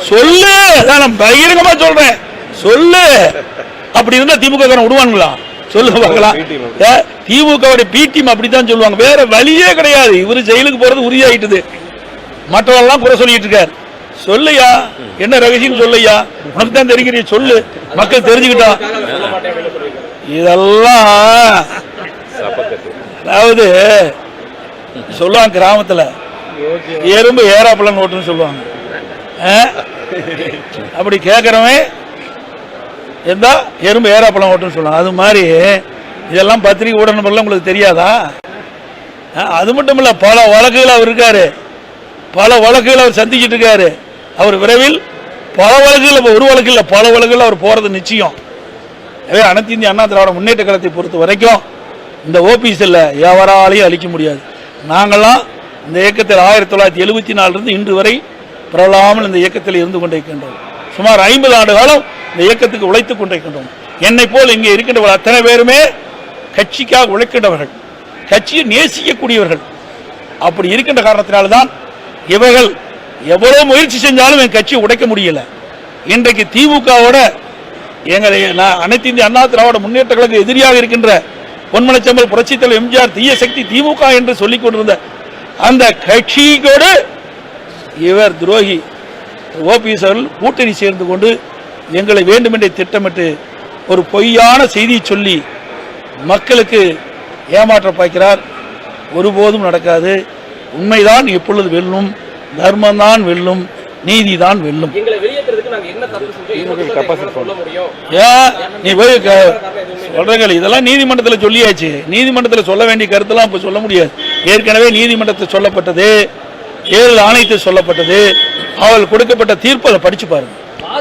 சொல்லு. நான் பகிரங்கமா சொல்றேன். சொல்லு. அப்படி இருந்தா திமுக விடுவானுங்களா? சொல்லு பார்க்கலாம். திமுகவுடைய பி டீம் அப்படித்தான் சொல்லுவாங்க. வேற வழியே கிடையாது. இவரு ஜெயிலுக்கு போறது உறுதியாயிட்டுது. மற்றவெல்லாம் குறை சொல்லிட்டு இருக்காரு. சொல்லுயா என்ன ரகசியம் சொல்லுயா உனக்கு தான் தெரிகிறிய சொல்லு. மக்கள் தெரிஞ்சுக்கிட்டா. இதெல்லாம். அதாவது சொல்லுவாங்க கிராமத்துல. எறும்பு ஏறாப்பழம் ஓட்டுன்னு சொல்லுவாங்க? அப்படி கேட்குறவன் எந்த எறும்பு ஏறாப்பழம் ஓட்டுன்னு சொல்லுவாங்க அது மாதிரி இதெல்லாம் பத்திரிகை ஊடகங்கள்லாம் உங்களுக்கு தெரியாதா? ஆ, அது மட்டும் இல்லை பல வழக்குகள் அவர் இருக்காரு. பல வழக்குகள் அவர் சந்திக்கிட்டு இருக்காரு. அவர் விரைவில் பல வழக்குகள் ஒரு வழக்கு இல்லை பல வழக்குகள் அவர் போகிறது நிச்சயம். எனவே அனைத்து இந்திய அண்ணா திராவிட முன்னேற்ற கழகத்தை பொறுத்த வரைக்கும் இந்த ஓபிஎஸ்ல எவராலையும் அழிக்க முடியாது. நாங்கள்லாம் இந்த இயக்கத்தில் ஆயிரத்தி தொள்ளாயிரத்தி எழுபத்தி நாலுலேருந்து இன்று வரை பிரபலாமல் இந்த இயக்கத்தில் இருந்து கொண்டிருக்கின்றோம். சுமார் ஐம்பது ஆண்டு காலம் இந்த இயக்கத்துக்கு உழைத்துக் கொண்டிருக்கின்றோம். என்னை போல் இங்கே இருக்கின்றவர்கள் அத்தனை பேருமே கட்சிக்காக உழைக்கின்றவர்கள் கட்சியை நேசிக்கக்கூடியவர்கள். அப்படி இருக்கின்ற காரணத்தினால்தான் இவர்கள் எவ்வளோ முயற்சி செஞ்சாலும் என் கட்சியை உடைக்க முடியல. இன்றைக்கு திமுகவோட எங்களை நான் அனைத்து இந்திய அண்ணா திராவிட முன்னேற்ற கழக எதிரியாக இருக்கின்ற பொன்மனச்சம்பல் புரட்சித்தலைவர் எம்ஜிஆர் தீய சக்தி திமுக என்று சொல்லிக் கொண்டிருந்த அந்த கட்சியோடு இவர் துரோகி. ஓபிஎஸ் அவர்கள் கூட்டணி சேர்ந்து கொண்டு எங்களை வேண்டுமென்றே திட்டமிட்டு ஒரு பொய்யான செய்தியை சொல்லி மக்களுக்கு ஏமாற்ற பார்க்கிறார் ஒருபோதும் நடக்காது. உண்மைதான் எப்பொழுது வெல்லும்? தர்மம்தான் வெல்லும். வெல்லும். தப்பு சொல்ல முடியும்? ஏன் நீ போய் சொல்றீங்க இதெல்லாம் நீதிமன்றத்தில் சொல்லியாச்சு. நீதிமன்றத்தில் சொல்ல வேண்டிய கருத்தெல்லாம் இப்போ சொல்ல முடியாது. ஏற்கனவே நீதிமன்றத்தில் சொல்லப்பட்டது. ஏழு ஆணையத்தில் சொல்லப்பட்டது. அவள் கொடுக்கப்பட்ட தீர்ப்பு அதை படிச்சு பாருங்க